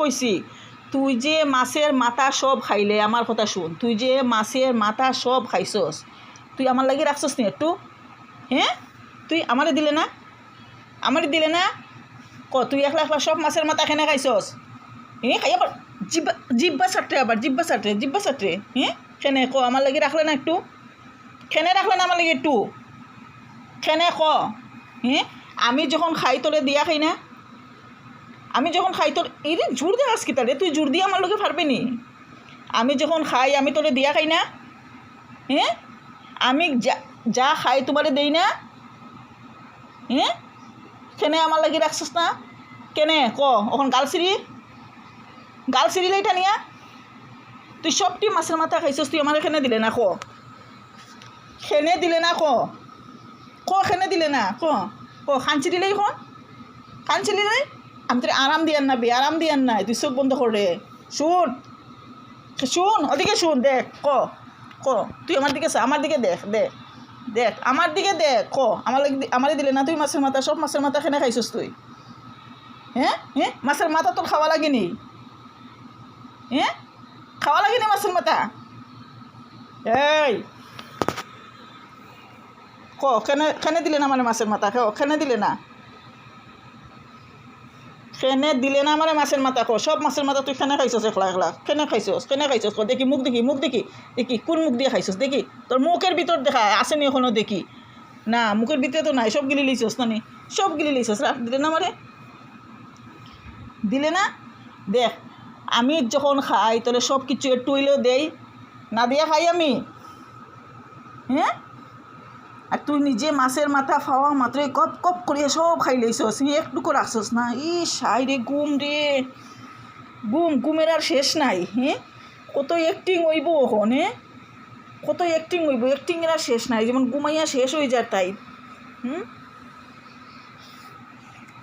কইছি, তুই যে মাছের মাথা সব খাইলে, আমার কথা শুন, তুই যে মাছের মাথা সব খাইছস, তুই আমার লাগি রাখছস নি একটু? হ্যাঁ? তুই আমারে দিলে না? আমারে দিলে না? ক, তুই একলা একলা সব মাছের মাথা খেনে খাইছস? হ্যাঁ খাই আবার জিব্বা জিব্বা চাটে আবার, জিব্বা চাটে জিব্বা চাটে হ্যাঁ খেনে ক, আমার লাগি রাখলে না একটু? খেনে রাখলে না আমার লাগি একটু? খেনে ক? হ্যাঁ আমি যখন খাই তোলে দিয়া খাই না? আমি যখন খাই, তোর এই রে জোর দে আজকে তারে তুই জোর দিয়ে আমার লোকে পারবি নি? আমি যখন খাই, আমি তোরে দিয়া খাই না? হ্যাঁ আমি যা যা খাই তোমারে দেই না? হ্যাঁ কেনে আমার লাগি রাখছিস না? কেনে? ক? এখন গাল সিঁড়ি? গাল সিঁড়িলে এটা নিয়া? তুই সবটি মাছের মাথা খাইছিস, তুই আমার এখানে দিলে না? ক? খেনে দিলে না? ক? ক খেনে দিলে না? ক? ক? খানচি দিলেই খানচি দিলেই? আমি তোর আরাম দিয়ার না বে, আরাম দিয়ার নাই তুই চোখ বন্ধ করে। শুন শুন, ওদিকে শুন, দেখ, ক ক, তুই আমার দিকে আমার দিকে দেখ দেখ দেখ, আমার দিকে দেখ, ক, আমার আমারই দিলে না, তুই মাছের মাথা, সব মাছের মাথা খেনে খাইছিস তুই। হ্যাঁ হ্যাঁ মাছের মাথা তোর খাওয়া লাগেনি। হ্যাঁ খাওয়া লাগেনি মাছের মাথা? এই, ক কেনে কেনে দিলে না মানে মাছের মাথা ক কেনে দিলে না? কেনে দিলে না মানে মাছের মাথা ক, সব মাছের মাথা তুই কেনে খাইছস একলা একলা কেনে খাইছস কেনে খাইছস, ক, দেখি মুখ দেখি মুখ দেখি দেখি কোন মুখ দিয়ে খাইছস, দেখি, তোর মুখের ভিতর দেখা, আসেনি এখনও দেখি। না, মুখের ভিতরে তো নাই, সব গিলি লিছস না সব গিলি লিছস রাখ, দিলে না মানে? দিলে না? দেখ, আমি যখন খাই তাহলে সব কিছু একটু দেই, না দিয়া খাই আমি। হ্যাঁ? আর তুই নিজে মাছের মাথা খাওয়া মাত্রই কপ কপ করিয়া সব খাই লইছস ই একটুকু রাখছস না? ই সাই রে গুম রে। গুম, গুমের আর শেষ নাই হ্যাঁ কত অ্যাক্টিং হইব ওখন হ্যাঁ কত অ্যাক্টিং হইব? অ্যাক্টিংয়ের আর শেষ নাই, যেমন ঘুমাইয়া শেষ হয়ে যায় তাই। হুম?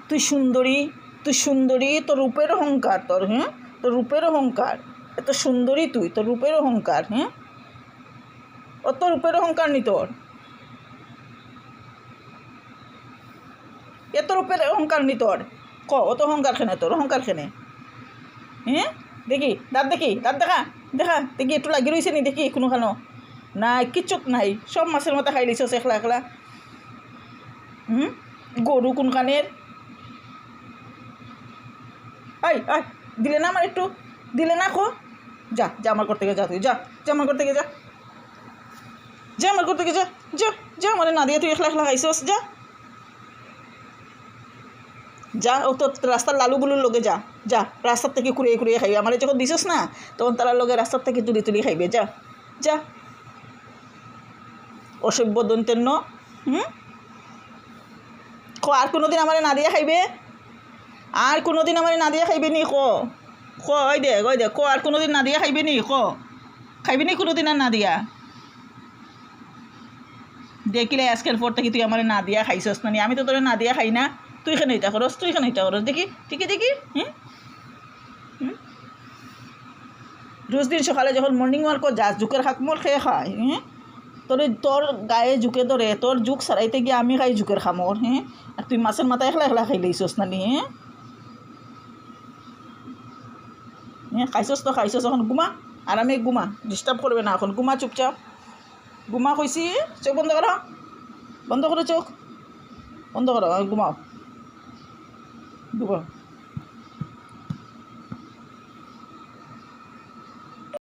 তুই সুন্দরী তুই সুন্দরী, তোর রূপের অহংকার তোর হ্যাঁ তোর রূপের অহংকার, এত সুন্দরী তুই, তোর রূপের অহংকার হ্যাঁ অত রূপের অহংকার নি তোর। এত রূপের অহংকার নি তোর। ক অত অহংকার খেনে, তোর অহংকার খেনে। হ্যাঁ দেখি, দাঁত দেখি, দাঁত দেখা দেখা, দেখি, একটু লাগি রয়েছে নি, দেখি, কোনোখানো। নাই কিচ্ছু নাই, সব মাছের মতো খাই লিছস একলা একলা হুম? গরু কোনখানের? আই আই দিলে না আমার একটু, দিলে না খো। যা যা আমার করতে গিয়ে যা তুই, যা যা আমার করতে গিয়ে যা। যা আমার করতে গিয়ে যা যা যা মানে না দিয়ে তুই একলা একলা খাইছস, যা। যা, ও তো রাস্তার লালুগুলোর লোকে যা যা, রাস্তার থেকে কুড়িয়ে কুড়িয়ে খাইবে। আমার যখন দিছিস না, তখন তারা লোকে রাস্তার থেকে তুলি তুলি খাইবে, যা যা। অসভ্য দন্তের ন হুম? ক, আর কোনো দিন আমার না দিয়ে খাইবে? আর কোনো দিন আমার না দিয়ে খাইবে নি? ক ক, ওই দে ওই দে, ক, আর কোনো দিন না দিয়ে খাইবে নি? ক, খাইবে নি কোনো দিন আর না দিয়া? দেখিলে আজকের পর থেকে তুই আমার না দিয়া খাইছস না নি আমি তো তোর না দিয়া খাই না। তুই এখানে এটা করস তুই এখানে এটা করস দেখি দেখি দেখি, হুম? রোজ দিন সকালে যখন মর্নিং ওয়াক যাস জুকের হাক মোর খেয়ে খায় হ্যাঁ তোর তোর গায়ে ঝুঁকে ধরে, তোর জুক সারাইতে গিয়ে আমি খাই ঝুঁকের খামর হ্যাঁ আর তুই মাছের মাথা একলা একলা খাই লইছস না নি হ্যাঁ হ্যাঁ খাইছস তো, খাইছস, এখন ঘুমা। আরামে ঘুমা ডিস্টার্ব করবে না এখন, ঘুমা চুপচাপ। ঘুমা কইছি, চোখ বন্ধ করো। বন্ধ করো চোখ। বন্ধ করো, ঘুমাও। ঘুমাও